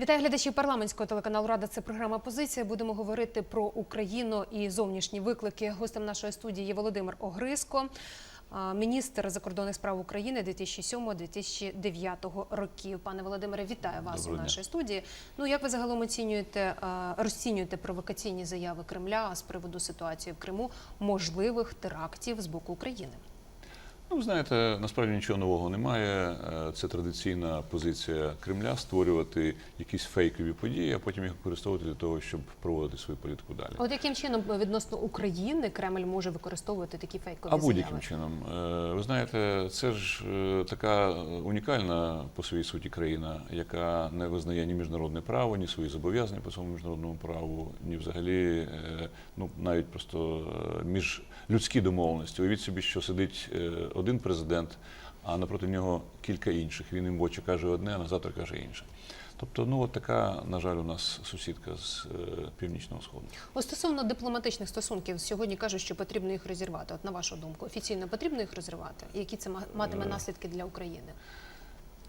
Вітаю глядачів парламентського телеканалу Рада. Це програма Позиція. Будемо говорити про Україну і зовнішні виклики. Гостем нашої студії є Володимир Огриско, міністр закордонних справ України 2007-2009 років. Пане Володимире, вітаю вас Доброго у дня. студії. Ну як ви загалом оцінюєте розцінюєте провокаційні заяви Кремля з приводу ситуації в Криму, можливих терактів з боку України? Ну, ви знаєте, насправді нічого нового немає. Е, Це традиційна позиція Кремля створювати якісь фейкові події, а потім їх використовувати для того, щоб проводити свою політику далі. От яким чином відносно України Кремль може використовувати такі фейкові А будь-яким чином, Е, ви знаєте, це ж е, така унікальна по своїй суті країна, яка не визнає ні міжнародне право, ні свої зобов'язання по цьому міжнародному праву, ні взагалі, е, ну навіть просто е, міжлюдські домовленості. Уявіть собі, що сидить е, один президент, а напроти нього кілька інших. Він їм в очі каже одне, а на завтра каже інше. Тобто, ну от така, на жаль, у нас сусідка з е, північного сходу. Ось стосовно дипломатичних стосунків, сьогодні кажуть, що потрібно їх розірвати. От на вашу думку, офіційно потрібно їх розривати? І які це матиме Е. наслідки для України?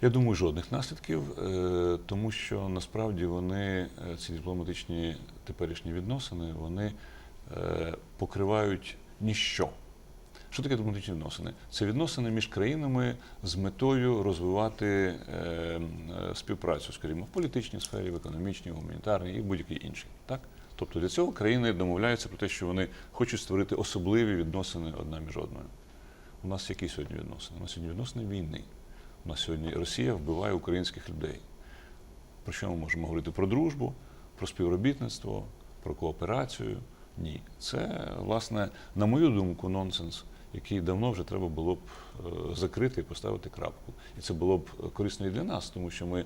Я думаю, жодних наслідків, е, тому що насправді вони, ці дипломатичні теперішні відносини, вони е, покривають ніщо. Що таке дипломатичні відносини? Це відносини між країнами з метою розвивати е, е, співпрацю, скажімо, в політичній сфері, в економічній, в гуманітарній і будь-якій іншій. Так? Тобто для цього країни домовляються про те, що вони хочуть створити особливі відносини одна між одною. У нас які сьогодні відносини? У нас сьогодні відносини війни. У нас сьогодні Росія вбиває українських людей. Про що ми можемо говорити? Про дружбу, про співробітництво, про кооперацію? Ні. Це, власне, на мою думку, нонсенс, який давно вже треба було б е, закрити і поставити крапку. І це було б корисно і для нас, тому що ми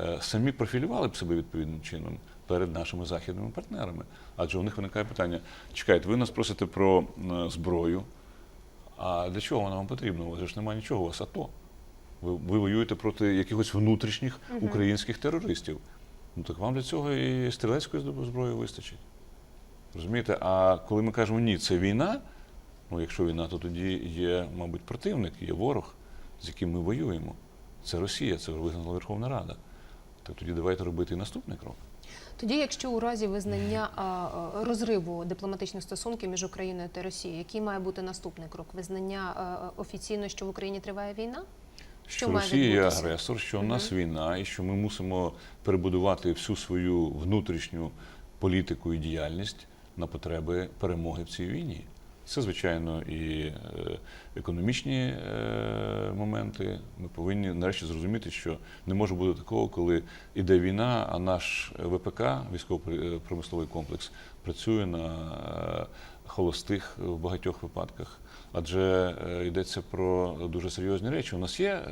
е, самі профілювали б себе відповідним чином перед нашими західними партнерами. Адже у них виникає питання: чекайте, ви нас просите про е, зброю. А для чого вона вам потрібна? У вас ж немає нічого, у вас АТО. Ви, ви воюєте проти якихось внутрішніх українських терористів. Ну так вам для цього і стрілецької зброї вистачить. Розумієте? А коли ми кажемо ні, це війна, ну якщо війна, то тоді є, мабуть, противник, є ворог, з яким ми воюємо. Це Росія, це визнала Верховна Рада. Так тоді давайте робити і наступний крок. Тоді, якщо у разі визнання а, розриву дипломатичних стосунків між Україною та Росією, який має бути наступний крок? Визнання а, офіційно, що в Україні триває війна? що, має Росія є агресор, що у нас війна, і що ми мусимо перебудувати всю свою внутрішню політику і діяльність на потреби перемоги в цій війні. Це, звичайно, і е, економічні е, моменти. Ми повинні нарешті зрозуміти, що не може бути такого, коли іде війна, а наш ВПК, військово-промисловий комплекс, працює на е, холостих в багатьох випадках. Адже йдеться про дуже серйозні речі. У нас є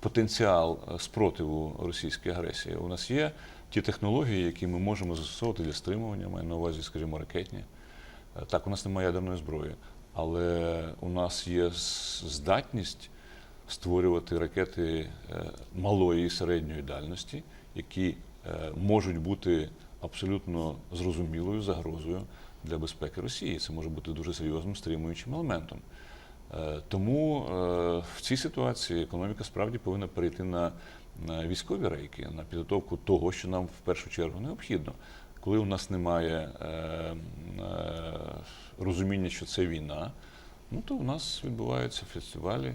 потенціал спротиву російській агресії. У нас є ті технології, які ми можемо застосовувати для стримування, маю на увазі, скажімо, ракетні. Е, Так, у нас немає ядерної зброї, але у нас є здатність створювати ракети е, малої і середньої дальності, які е, можуть бути абсолютно зрозумілою загрозою для безпеки Росії. Це може бути дуже серйозним стримуючим елементом. Тому в цій ситуації економіка справді повинна перейти на військові рейки, на підготовку того, що нам в першу чергу необхідно. Коли у нас немає е, е, розуміння, що це війна, ну то у нас відбуваються фестивалі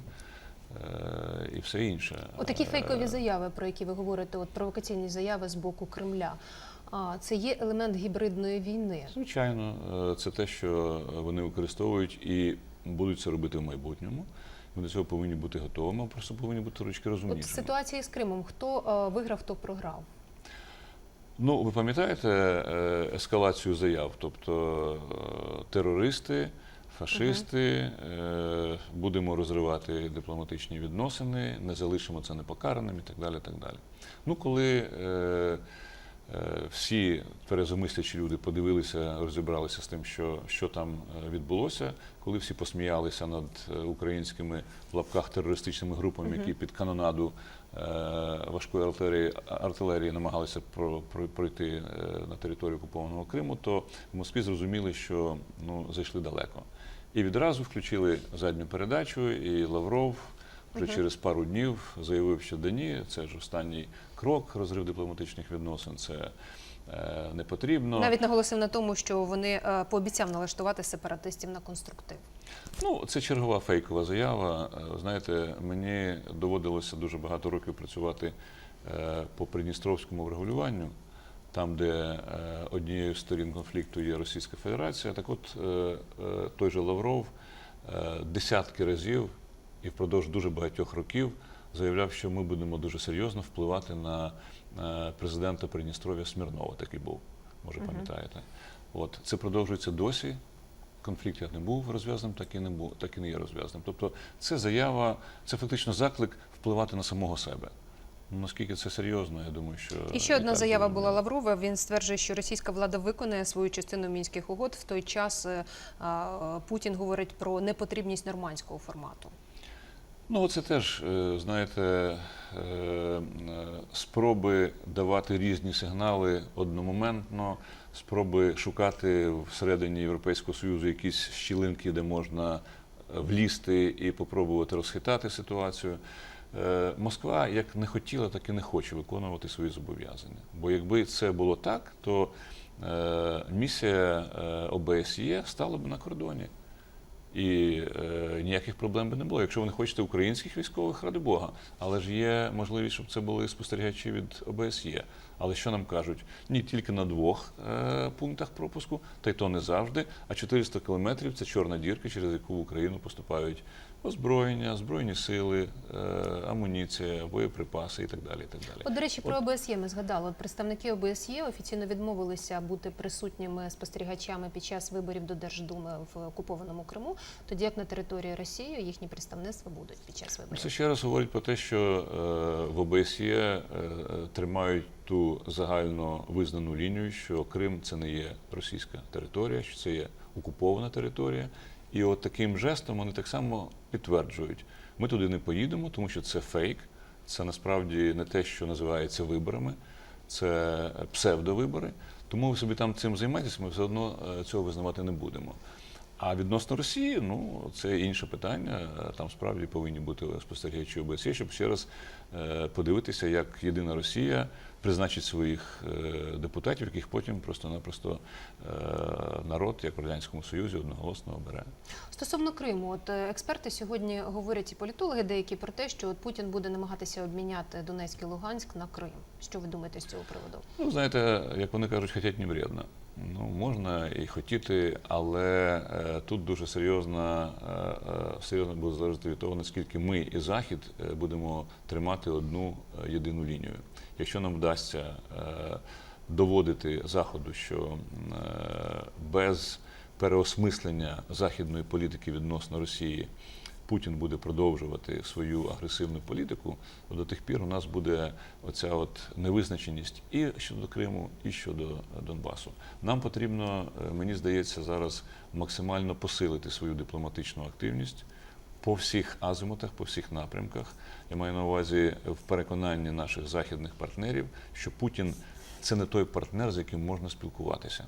е, і все інше. Отакі Е, фейкові заяви, про які ви говорите, от провокаційні заяви з боку Кремля. А це є елемент гібридної війни. Звичайно, е, це те, що вони використовують і будуть це робити в майбутньому. Ми до цього повинні бути готовими, просто повинні бути трошки От розумнішими. в ситуації з Кримом хто виграв, хто програв? Ну, ви пам'ятаєте е, ескалацію заяв? Тобто е, терористи, фашисти, е, будемо розривати дипломатичні відносини, не залишимо це непокараним і так далі. Так далі. Ну, коли всі перезамислячі люди подивилися, розібралися з тим, що, що там відбулося, коли всі посміялися над українськими в лапках терористичними групами, які під канонаду важкої артилерії, артилерії намагалися про, про, пройти е, на територію окупованого Криму, то в Москві зрозуміли, що ну, зайшли далеко. І відразу включили задню передачу, і Лавров Вже через пару днів заявив, що да ні, це ж останній крок розрив дипломатичних відносин. Це е, не потрібно. Навіть наголосив на тому, що вони е, пообіцяв налаштувати сепаратистів на конструктив. Ну, це чергова фейкова заява. Е, Знаєте, мені доводилося дуже багато років працювати е, по придністровському врегулюванню, там, де е, однією з сторін конфлікту є Російська Федерація. Так от е, е, той же Лавров е, десятки разів і впродовж дуже багатьох років заявляв, що ми будемо дуже серйозно впливати на е, президента Придністров'я Смірнова. Такий був, може пам'ятаєте. От це продовжується досі. Конфлікт як не був розв'язаним, так і не був, так і не є розв'язаним. Тобто, це заява, це фактично заклик впливати на самого себе. Ну, Наскільки це серйозно, я думаю, що І ще одна заява була Лаврова. Він стверджує, що російська влада виконає свою частину мінських угод. В той час е, Путін говорить про непотрібність нормандського формату. Ну, це теж, е, знаєте, е, е, спроби давати різні сигнали одномоментно, спроби шукати всередині Європейського Союзу якісь щілинки, де можна влізти і попробувати розхитати ситуацію. Москва як не хотіла, так і не хоче виконувати свої зобов'язання. Бо якби це було так, то місія ОБСЄ стала б на кордоні. І е, ніяких проблем би не було. Якщо ви не хочете українських військових, ради Бога. Але ж є можливість, щоб це були спостерігачі від ОБСЄ. Але що нам кажуть? Ні, тільки на двох е, пунктах пропуску, та й то не завжди. А 400 кілометрів це чорна дірка, через яку в Україну поступають озброєння, збройні сили, е, амуніція, боєприпаси і так далі. І так далі. От, до речі, про ОБСЄ ми згадали. От представники ОБСЄ офіційно відмовилися бути присутніми спостерігачами під час виборів до Держдуми в окупованому Криму, тоді як на території Росії їхні представництва будуть під час виборів. Це ще раз говорить про те, що е, в ОБСЄ е, тримають ту загально визнану лінію, що Крим це не є російська територія, що це є окупована територія. І от таким жестом вони так само підтверджують, ми туди не поїдемо, тому що це фейк, це насправді не те, що називається виборами, це псевдовибори. Тому ви собі там цим займаєтеся, ми все одно е, цього визнавати не будемо. А відносно Росії, ну це інше питання. Там справді повинні бути спостерігачі ОБСЄ, щоб ще раз е, подивитися, як єдина Росія призначить своїх е, депутатів, яких потім просто-напросто е, народ, як в радянському союзі, одноголосно обере. Стосовно Криму, от е, експерти сьогодні говорять і політологи деякі про те, що от Путін буде намагатися обміняти Донецьк і Луганськ на Крим. Що ви думаєте з цього приводу? Ну, знаєте, як вони кажуть, хотять не вредно. Ну, можна і хотіти, але тут дуже серйозно, серйозно буде залежати від того, наскільки ми і Захід будемо тримати одну єдину лінію. Якщо нам вдасться е, доводити Заходу, що е, без переосмислення західної політики відносно Росії Путін буде продовжувати свою агресивну політику, то до тих пір у нас буде оця от невизначеність і щодо Криму, і щодо Донбасу. Нам потрібно, е, мені здається, зараз максимально посилити свою дипломатичну активність по всіх азимутах, по всіх напрямках. Я маю на увазі в переконанні наших західних партнерів, що Путін це не той партнер, з яким можна спілкуватися.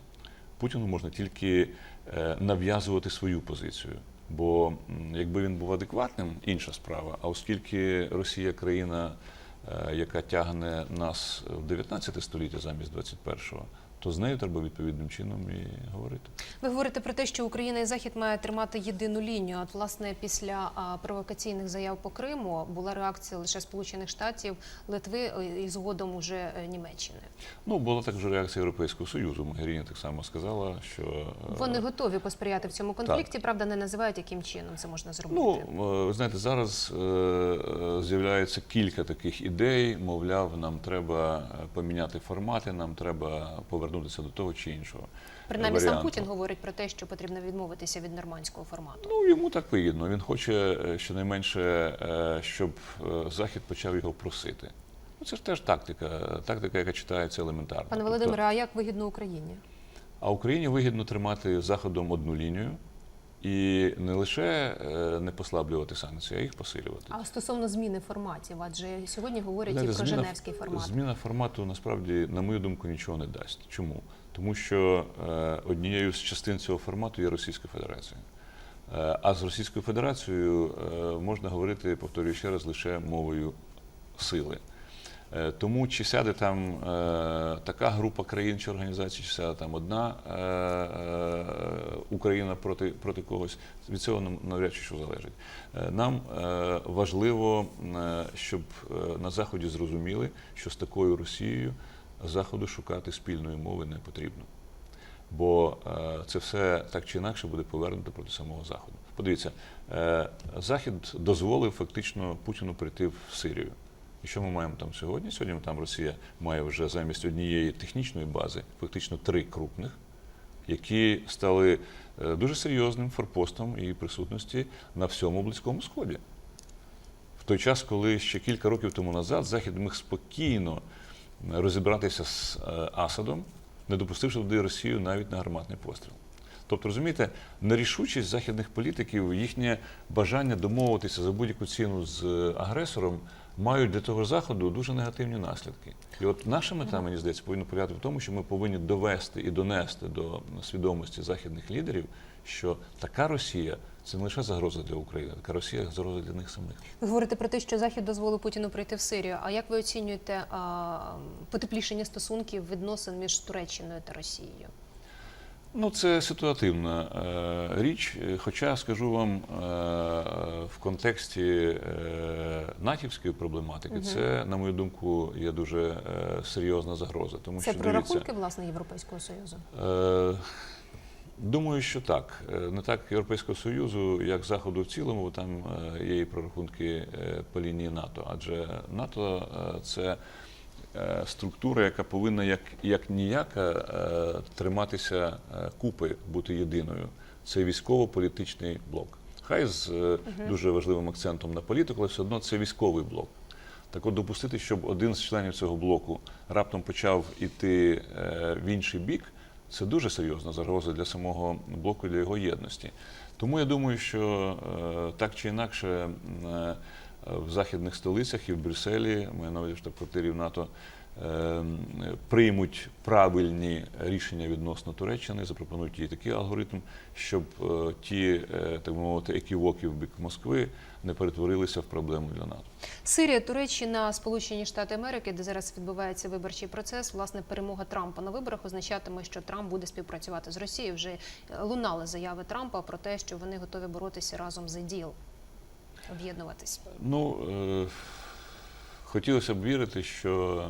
Путіну можна тільки е, нав'язувати свою позицію. Бо якби він був адекватним, інша справа. А оскільки Росія країна, е, яка тягне нас в 19 століття замість 21-го, то з нею треба відповідним чином і говорити. Ви говорите про те, що Україна і Захід має тримати єдину лінію. От власне після провокаційних заяв по Криму була реакція лише Сполучених Штатів, Литви е, і згодом уже е, Німеччини. Ну, була також реакція Європейського Союзу. Могеріні так само сказала, що е, Вони готові посприяти в цьому конфлікті. Правда, не називають яким чином це можна зробити. Ну, ви знаєте, зараз з'являється кілька таких ідей. Мовляв, нам треба поміняти формати, нам треба повернутися до того чи іншого. Принаймні сам. Путін говорить про те, що потрібно відмовитися від нормандського формату. Ну, йому так вигідно. Він хоче е, щонайменше, е, щоб е, Захід почав його просити. Ну, це ж теж тактика, тактика, яка читається елементарно. Пане Тобто, Володимире, а як вигідно Україні? А Україні вигідно тримати Заходом одну лінію і не лише е, не послаблювати санкції, а їх посилювати. А стосовно зміни форматів, адже сьогодні говорять і про зміна- Женевський формат. Зміна формату насправді, на мою думку, нічого не дасть. Чому? Тому що е, однією з частин цього формату є Російська Федерація. Е, А з Російською Федерацією можна говорити, повторюю ще раз, лише мовою сили. Е, Тому чи сяде там е, така група країн чи організацій, чи сяде там одна е, е, Україна проти, проти когось, від цього навряд чи що залежить. Е, Нам е, важливо, е, щоб е, на Заході зрозуміли, що з такою Росією Заходу шукати спільної мови не потрібно. Бо е, це все так чи інакше буде повернуто проти самого Заходу. Подивіться, е, Захід дозволив фактично Путіну прийти в Сирію. І що ми маємо там сьогодні? Сьогодні там Росія має вже замість однієї технічної бази, фактично три крупних, які стали е, дуже серйозним форпостом її присутності на всьому Близькому Сході. В той час, коли ще кілька років тому назад Захід міг спокійно розібратися з е, Асадом, не допустивши туди Росію навіть на гарматний постріл. Тобто, розумієте, нерішучість західних політиків, їхнє бажання домовитися за будь-яку ціну з е, агресором мають для того заходу дуже негативні наслідки. І от наша мета, мені здається, повинна полягати в тому, що ми повинні довести і донести до свідомості західних лідерів, що така Росія це не лише загроза для України, така Росія загроза для них самих. Ви говорите про те, що Захід дозволив Путіну прийти в Сирію. А як ви оцінюєте а, потеплішення стосунків відносин між Туреччиною та Росією? Ну, це ситуативна е, річ. Хоча скажу вам е, в контексті е, натівської проблематики, це, на мою думку, є дуже е, серйозна загроза. Тому Це що про дивіться, власне Європейського союзу. Е, Думаю, що так. Е, Не так Європейського Союзу, як Заходу в цілому, бо там е, є і прорахунки е, по лінії НАТО. Адже НАТО це структура, яка повинна як, як ніяка е, триматися е, купи, бути єдиною. Це військово-політичний блок. Хай з е, дуже важливим акцентом на політику, але все одно це військовий блок. Так от допустити, щоб один з членів цього блоку раптом почав іти е, в інший бік, це дуже серйозна загроза для самого блоку, для його єдності. Тому я думаю, що е, так чи інакше е, в західних столицях і в Брюсселі, ми на увазі штаб-квартирі в НАТО, е, приймуть правильні рішення відносно Туреччини, запропонують їй такий алгоритм, щоб е, ті, е, так би мовити, еківоки в бік Москви не перетворилися в проблему для НАТО. Сирія, Туреччина, Сполучені Штати Америки, де зараз відбувається виборчий процес. Власне, перемога Трампа на виборах означатиме, що Трамп буде співпрацювати з Росією. Вже лунали заяви Трампа про те, що вони готові боротися разом за іділ, об'єднуватись. Ну, е, хотілося б вірити, що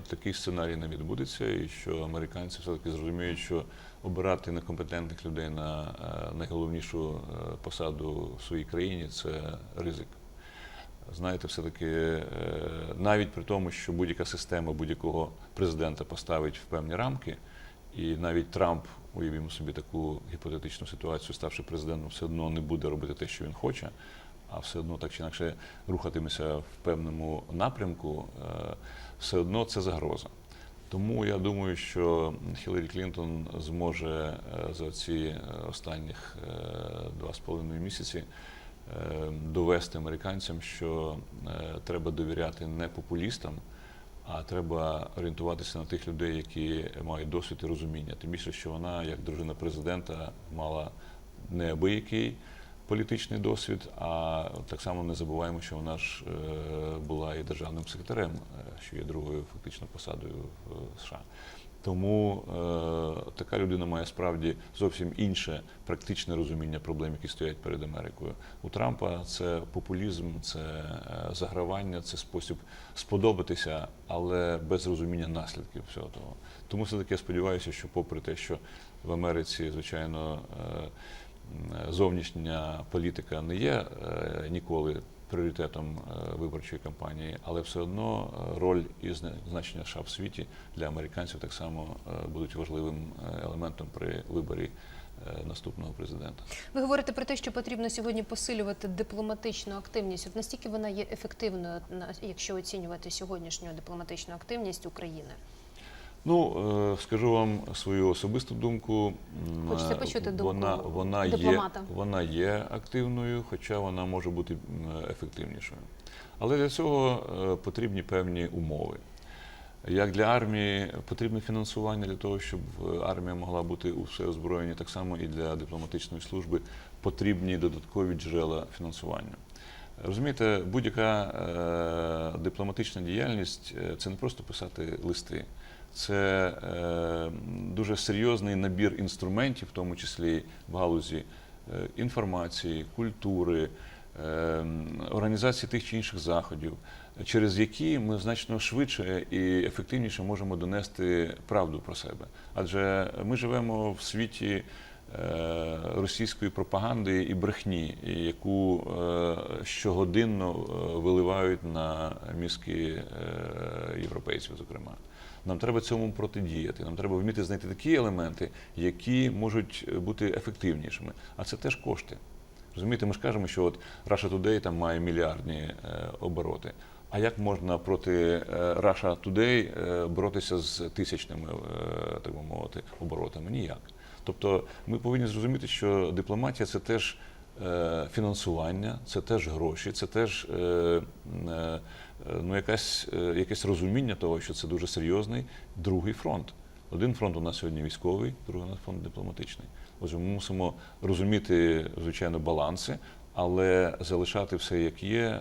е, такий сценарій не відбудеться, і що американці все-таки зрозуміють, що обирати некомпетентних людей на е, найголовнішу е, посаду в своїй країні це ризик. Знаєте, все-таки е, навіть при тому, що будь-яка система будь-якого президента поставить в певні рамки, і навіть Трамп, уявімо собі таку гіпотетичну ситуацію, ставши президентом, все одно не буде робити те, що він хоче, а все одно так чи інакше рухатиметься в певному напрямку, е, все одно це загроза. Тому я думаю, що Хіларі Клінтон зможе е, за ці е, останніх два з половиною місяці довести американцям, що треба довіряти не популістам, а треба орієнтуватися на тих людей, які мають досвід і розуміння. Тим більше, що вона, як дружина президента, мала неабиякий політичний досвід, а так само не забуваємо, що вона ж е, була і державним секретарем, е, що є другою фактично посадою в США. Тому е, така людина має справді зовсім інше практичне розуміння проблем, які стоять перед Америкою. У Трампа це популізм, це е, загравання, це спосіб сподобатися, але без розуміння наслідків всього того. Тому все таки я сподіваюся, що, попри те, що в Америці, звичайно, е, зовнішня політика не є е, ніколи пріоритетом е, виборчої кампанії, але все одно е, роль і значення США в світі для американців так само будуть важливим елементом при виборі наступного президента. Ви говорите про те, що потрібно сьогодні посилювати дипломатичну активність. От настільки вона є ефективною, якщо оцінювати сьогоднішню дипломатичну активність України? Ну, е, скажу вам свою особисту думку. Хочеться почути думку вона, вона, є, вона є активною, хоча вона може бути ефективнішою. Але для цього е, потрібні певні умови. Як для армії потрібне фінансування для того, щоб е, армія могла бути у все озброєнні, так само і для дипломатичної служби потрібні додаткові джерела фінансування. Розумієте, будь-яка дипломатична діяльність це не просто писати листи, це е, дуже серйозний набір інструментів, в тому числі в галузі е, інформації, культури, е, організації тих чи інших заходів, через які ми значно швидше і ефективніше можемо донести правду про себе. Адже ми живемо в світі російської пропаганди і брехні, яку е, щогодинно е, виливають на мізки е, європейців, зокрема. Нам треба цьому протидіяти. Нам треба вміти знайти такі елементи, які можуть бути ефективнішими. А це теж кошти. Розумієте, ми ж кажемо, що от Russia Today там має мільярдні е, обороти. А як можна проти е, Russia Today е, боротися з тисячними, е, так би мовити, оборотами? Ніяк. Тобто ми повинні зрозуміти, що дипломатія це теж е, фінансування, це теж гроші, це теж е, е, ну, якась, якесь розуміння того, що це дуже серйозний другий фронт. Один фронт у нас сьогодні військовий, другий фронт дипломатичний. Отже, ми мусимо розуміти, звичайно, баланси, але залишати все як є, е,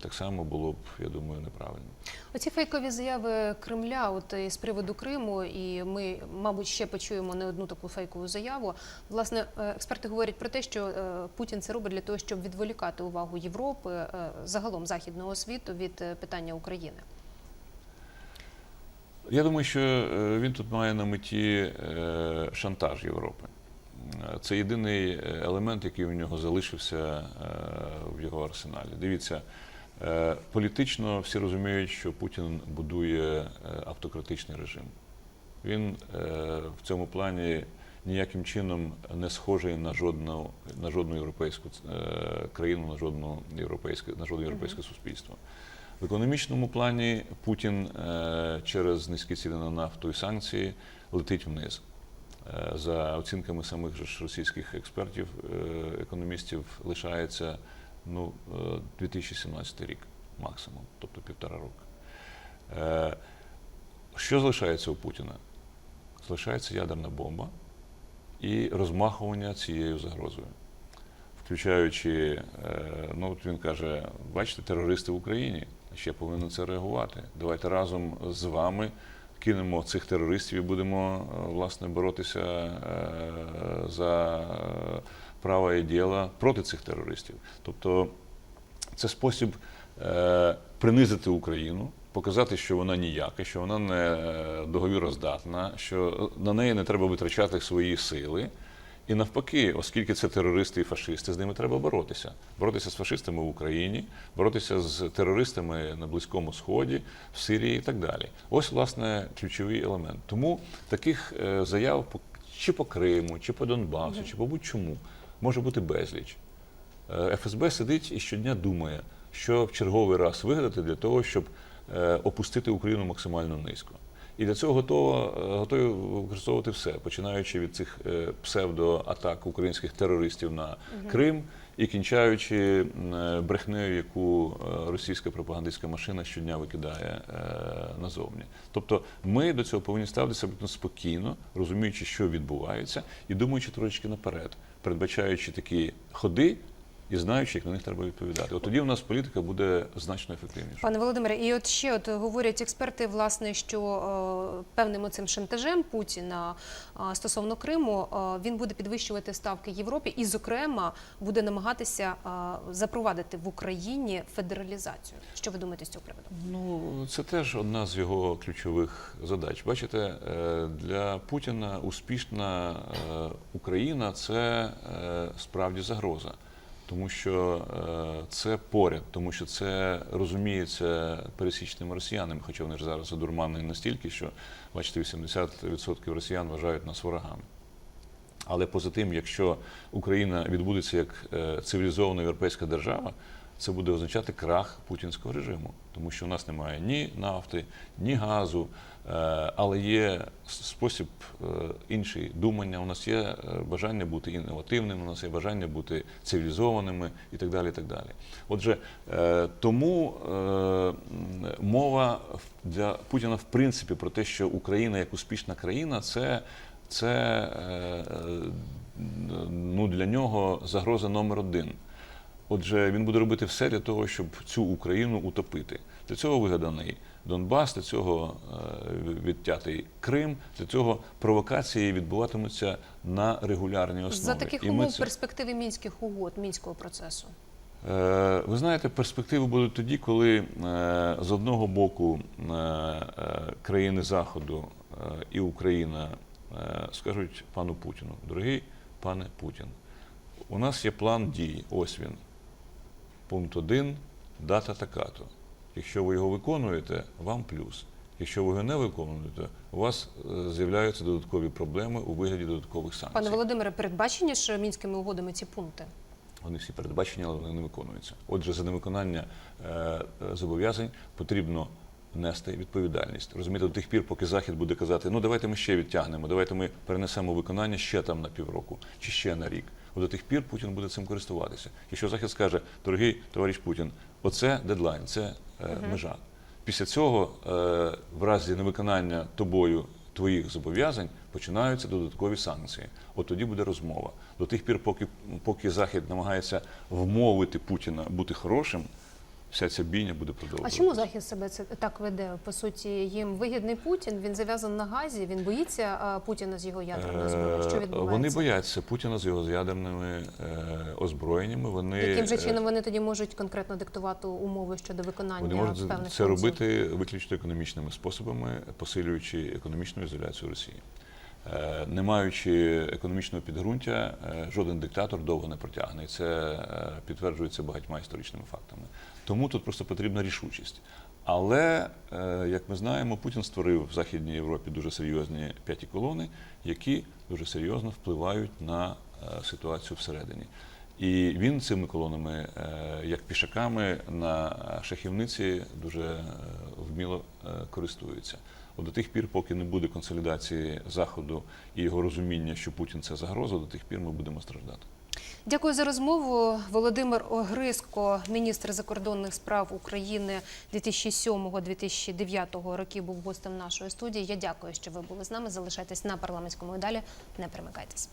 так само було б, я думаю, неправильно. Оці фейкові заяви Кремля, от і з приводу Криму, і ми, мабуть, ще почуємо не одну таку фейкову заяву. Власне, е, експерти говорять про те, що е, Путін це робить для того, щоб відволікати увагу Європи, е, загалом західного світу від е, питання України. Я думаю, що е, він тут має на меті е, шантаж Європи. Це єдиний е, елемент, який у нього залишився е, в його арсеналі. Дивіться, е, політично всі розуміють, що Путін будує автократичний режим. Він в цьому плані ніяким чином не схожий на жодну, на жодну європейську країну, на жодну європейське, на жодне європейське суспільство. В економічному плані Путін через низькі ціни на нафту і санкції летить вниз. Е, За оцінками самих ж російських експертів, е, економістів, лишається ну, е, 2017 рік максимум, тобто півтора року. Е, Що залишається у Путіна? Залишається ядерна бомба і розмахування цією загрозою. Включаючи, е, ну от він каже, бачите, терористи в Україні, ще повинен це реагувати. Давайте разом з вами кинемо цих терористів і будемо е, власне боротися е, за право і діло проти цих терористів. Тобто це спосіб е, принизити Україну, показати, що вона ніяка, що вона не договіроздатна, що на неї не треба витрачати свої сили. І навпаки, оскільки це терористи і фашисти, з ними треба боротися. Боротися з фашистами в Україні, боротися з терористами на Близькому Сході, в Сирії і так далі. Ось, власне, ключовий елемент. Тому таких е, заяв чи по Криму, чи по Донбасу, чи по будь-чому може бути безліч. Е, ФСБ сидить і щодня думає, що в черговий раз вигадати для того, щоб е, опустити Україну максимально низько. І для цього готово, е, готові використовувати все, починаючи від цих е, псевдоатак українських терористів на Крим і кінчаючи е, брехнею, яку е, російська пропагандистська машина щодня викидає назовні. Тобто ми до цього повинні ставитися абсолютно спокійно, розуміючи, що відбувається, і думаючи трошечки наперед, передбачаючи такі ходи і знаючи, як на них треба відповідати. От тоді у нас політика буде значно ефективніша. Пане Володимире, і от ще от говорять експерти, власне, що е, певним оцим шантажем Путіна е, стосовно Криму е, він буде підвищувати ставки Європі і, зокрема, буде намагатися е, запровадити в Україні федералізацію. Що ви думаєте з цього приводу? Ну, це теж одна з його ключових задач. Бачите, е, для Путіна успішна е, Україна це е, справді загроза. Тому що е, це поряд, тому що це розуміється пересічними росіянами, хоча вони ж зараз задурманені настільки, що бачите, 80% росіян вважають нас ворогами. Але поза тим, якщо Україна відбудеться як е, цивілізована європейська держава, це буде означати крах путінського режиму, тому що у нас немає ні нафти, ні газу, але є спосіб е, інший думання. У нас є е, бажання бути інновативними, у нас є бажання бути цивілізованими і так далі. І так далі. Отже, е, тому е, мова для Путіна в принципі про те, що Україна як успішна країна, це, це е, е, ну, для нього загроза номер один. Отже, він буде робити все для того, щоб цю Україну утопити. Для цього вигаданий Донбас, для цього е, відтятий Крим, для цього провокації відбуватимуться на регулярній основі. За таких І умов це- перспективи мінських угод, мінського процесу. Е, Ви знаєте, перспективи будуть тоді, коли е, з одного боку країни Заходу і Україна скажуть пану Путіну, дорогий пане Путін, у нас є план дій, ось він. Пункт 1, дата така-то. Якщо ви його виконуєте, вам плюс. Якщо ви його не виконуєте, у вас е, з'являються додаткові проблеми у вигляді додаткових санкцій. Пане Володимире, передбачені ж мінськими угодами ці пункти? Вони всі передбачені, але вони не виконуються. Отже, за невиконання е, зобов'язань потрібно нести відповідальність. Розумієте, до тих пір, поки Захід буде казати, ну давайте ми ще відтягнемо, давайте ми перенесемо виконання ще там на півроку чи ще на рік. От до тих пір Путін буде цим користуватися. Якщо Захід скаже, дорогий товариш Путін, оце дедлайн, це межа. Після цього, е, в разі невиконання тобою твоїх зобов'язань починаються додаткові санкції. От тоді буде розмова. До тих пір, поки, поки Захід намагається вмовити Путіна бути хорошим, вся ця бійня буде А чому Захід себе це так веде? По суті, їм вигідний Путін, він зав'язаний на газі, він боїться Путіна з його ядерною зброєю. Що Е, відбувається? Вони бояться Путіна з його ядерними е, озброєннями. Вони, Яким же е, чином вони тоді можуть конкретно диктувати умови щодо виконання Вони можуть певних це функцій? робити виключно економічними способами, посилюючи економічну ізоляцію Росії. Е, Не маючи економічного підґрунтя, е, жоден диктатор довго не протягне. І це е, підтверджується багатьма історичними фактами. Тому тут просто потрібна рішучість. Але, е, як ми знаємо, Путін створив в Західній Європі дуже серйозні п'яті колони, які дуже серйозно впливають на е, ситуацію всередині. І він цими колонами, е, як пішаками на шахівниці, дуже вміло користується. От до тих пір, поки не буде консолідації Заходу і його розуміння, що Путін це загроза, до тих пір ми будемо страждати. Дякую за розмову. Володимир Огриско, міністр закордонних справ України 2007-2009 років, був гостем нашої студії. Я дякую, що ви були з нами. Залишайтесь на парламентському і далі. Не перемикайтесь.